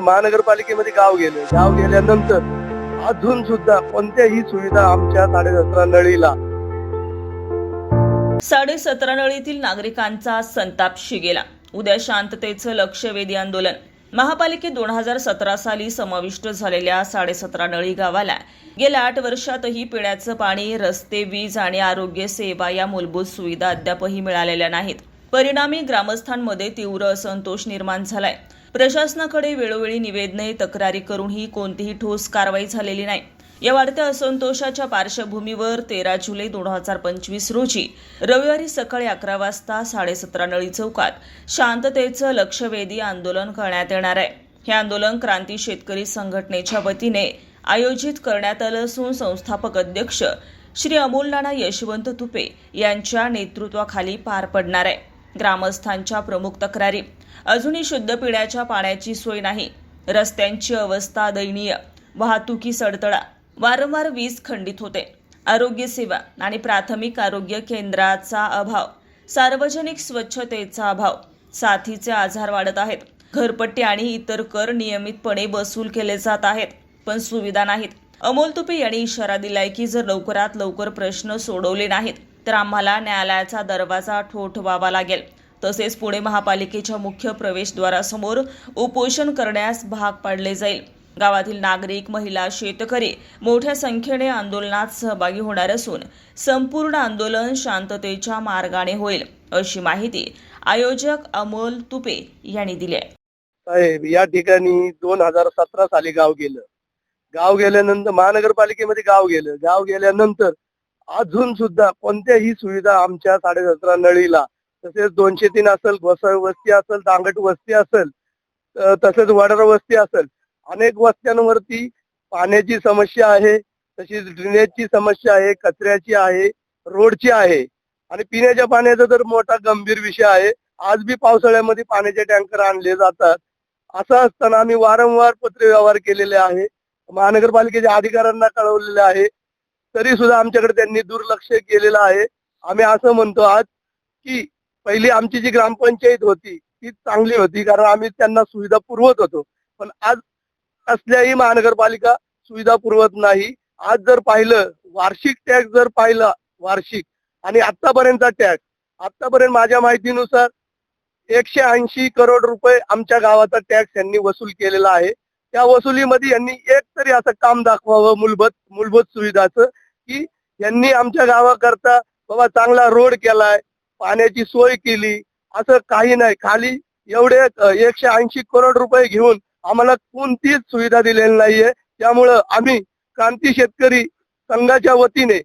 गेल्यानंतर महानगरपालिकेमध्ये गाव गेले. गाव गेल्यानंतर अजून सुद्धा कोणत्याही सुविधा आमच्या साडेसतरा नळीला. साडेसतरा नळीतील नागरिकांचा संताप शिगेला. उद्या शांततेचं लक्षवेधी आंदोलन. महापालिकेत दोन हजार सतरा साली समाविष्ट झालेल्या साडेसतरा नळी गावाला गेल्या आठ वर्षातही पिण्याचं पाणी रस्ते वीज आणि आरोग्य सेवा या मूलभूत सुविधा अद्यापही मिळालेल्या नाहीत. परिणामी ग्रामस्थांमध्ये तीव्र असंतोष निर्माण झालाय. प्रशासनाकडे वेळोवेळी निवेदने तक्रारी करूनही कोणतीही ठोस कारवाई झालेली नाही. या वाढत्या असंतोषाच्या पार्श्वभूमीवर तेरा जुलै दोन हजार पंचवीस रोजी रविवारी सकाळी अकरा वाजता साडेसतरा नळी चौकात शांततेचं लक्षवेधी आंदोलन करण्यात येणार आहे. हे आंदोलन क्रांती शेतकरी संघटनेच्या वतीने आयोजित करण्यात आलं असून संस्थापक अध्यक्ष श्री अमोल नाना यशवंत तुपे यांच्या नेतृत्वाखाली पार पडणार आहे. ग्रामस्थांच्या प्रमुख तक्रारी. अजूनही शुद्ध पिण्याच्या पाण्याची सोय नाही. रस्त्यांची अवस्था दयनीय. वाहतुकी सडतळा वारंवार वीज खंडित होते. आरोग्य सेवा आणि प्राथमिक आरोग्य केंद्राचा अभाव. सार्वजनिक स्वच्छतेचा अभाव. साथीचे आजार वाढत आहेत. घरपट्टी आणि इतर कर नियमितपणे वसूल केले जात आहेत पण सुविधा नाहीत. अमोल तुपे यांनी इशारा दिलाय की जर लवकरात लवकर प्रश्न सोडवले नाहीत तर आम्हाला न्यायालयाचा दरवाजा ठोठवावा लागेल. तसेच पुणे महापालिकेच्या मुख्य प्रवेशद्वारासमोर उपोषण करण्यास भाग पाडले जाईल. गावातील नागरिक महिला शेतकरी मोठ्या संख्येने आंदोलनात सहभागी होणार असून संपूर्ण आंदोलन शांततेच्या मार्गाने होईल अशी माहिती आयोजक अमोल तुपे यांनी दिली आहे. साहेब या ठिकाणी दोन हजार सतरा साली गाव गेलं. गाव गेल्यानंतर महानगरपालिकेमध्ये गाव गेलं. गाव गेल्यानंतर अजून सुद्धा कोणत्याही सुविधा आमच्या साडेसतरा नळीला तसेच दोनशे तीन असेल घोसळ वस्ती असेल दांगट वस्ती असेल तसेच वडार वस्ती असेल अनेक वस्त्यांवरती पाण्याची समस्या आहे तशीच ड्रेनेजची समस्या आहे कचऱ्याची आहे रोडची आहे. आणि पिण्याच्या पाण्याचा तर मोठा गंभीर विषय आहे. आज बी पावसाळ्यामध्ये पाण्याचे टँकर आणले जातात. असं असताना आम्ही वारंवार पत्रव्यवहार केलेले आहे. महानगरपालिकेच्या अधिकाऱ्यांना कळवलेले आहे. तरी सुद्धा आमच्याकडे त्यांनी दुर्लक्ष केलेलं आहे. आम्ही असं म्हणतो आज की पहिली आमची जी ग्रामपंचायत होती ती चांगली होती कारण आम्ही त्यांना सुविधा पुरवत होतो. पण आज असल्याही महानगरपालिका सुविधा पुरवत नाही. आज जर पाहिलं वार्षिक टॅक्स जर पाहिला वार्षिक आणि आतापर्यंतचा टॅक्स आतापर्यंत माझ्या माहितीनुसार एकशे ऐंशी करोड रुपये आमच्या गावाचा टॅक्स यांनी वसूल केलेला आहे. त्या वसुलीमध्ये यांनी एक तरी असं काम दाखवावं मूलभूत मूलभूत सुविधाचं की यांनी आमच्या गावाकरता बाबा चांगला रोड केलाय पाण्याची सोय केली असं काही नाही. खाली एवढे एकशे ऐंशी करोड रुपये घेऊन आम्हाला कोणतीच सुविधा दिलेली नाहीये. त्यामुळं आम्ही क्रांती शेतकरी संघाच्या वतीने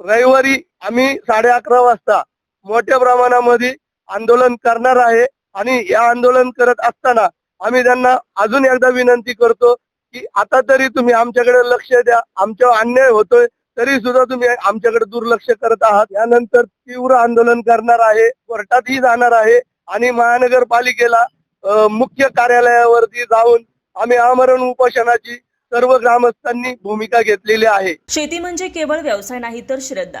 रविवारी आम्ही साडे अकरा वाजता मोठ्या प्रमाणामध्ये आंदोलन करणार आहे. आणि या आंदोलन करत असताना आम्ही त्यांना अजून एकदा विनंती करतो की आता तरी तुम्ही आमच्याकडे लक्ष द्या. आमच्यावर अन्याय होतोय तरी सुद्धा तुम्ही आमच्याकडे दुर्लक्ष करत आहात. यानंतर तीव्र आंदोलन करणार आहे कोर्टातही जाणार आहे आणि महानगरपालिकेला मुख्य कार्यालयावरती जाऊन आम्ही आमरण उपोषणाची सर्व ग्रामस्थांनी भूमिका घेतलेली आहे. शेती म्हणजे केवळ व्यवसाय नाही तर श्रद्धा.